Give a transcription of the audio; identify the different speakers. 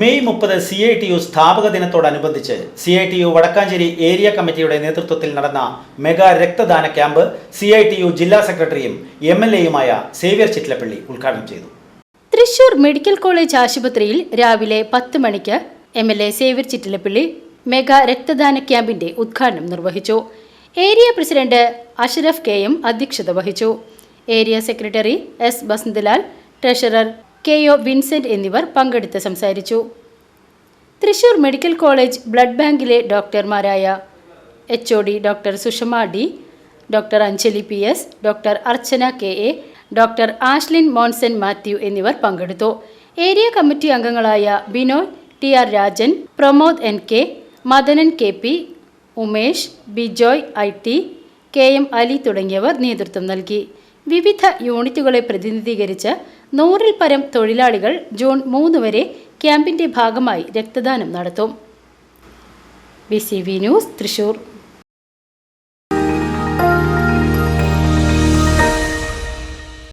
Speaker 1: May മുപ്പത് C I T U സ്ഥാപക ദിനത്തോടനുബന്ധിച്ച് C I T U Vadakkanchery area കമ്മിറ്റിയുടെ നേതൃത്വത്തിൽ നടന്ന മെഗാ രക്തദാന camp C I T U ജില്ലാ സെക്രട്ടറിയും എം എൽ എയുമായ സേവ്യർ ചിറ്റലപ്പള്ളി ഉദ്ഘാടനം ചെയ്തു.
Speaker 2: തൃശൂർ മെഡിക്കൽ കോളേജ് ആശുപത്രിയിൽ രാവിലെ പത്ത് മണിക്ക് M L A Xavier Chittilappally mega രക്തദാന ക്യാമ്പിന്റെ ഉദ്ഘാടനം നിർവഹിച്ചു. Area president Ashraf K M അധ്യക്ഷത വഹിച്ചു. Area secretary S Basanthlal treasurer K O Vincent എന്നിവർ പങ്കെടുത്ത് സംസാരിച്ചു. തൃശൂർ മെഡിക്കൽ കോളേജ് ബ്ലഡ് ബാങ്കിലെ ഡോക്ടർമാരായ H O D doctor Sushama D doctor Anjali P S doctor Archana K A doctor Ashlin Monson Mathew എന്നിവർ പങ്കെടുത്തു. Area committee അംഗങ്ങളായ Binoy T R Rajan Pramod N K Madanan K P Umesh Bijoy I T K M Ali തുടങ്ങിയവർ നേതൃത്വം നൽകി. വിവിധ യൂണിറ്റുകളെ പ്രതിനിധീകരിച്ച് നൂറിൽ പരം തൊഴിലാളികൾ ജൂൺ മൂന്ന് വരെ ക്യാമ്പിന്റെ ഭാഗമായി രക്തദാനം നടത്തും. B news Thrissur.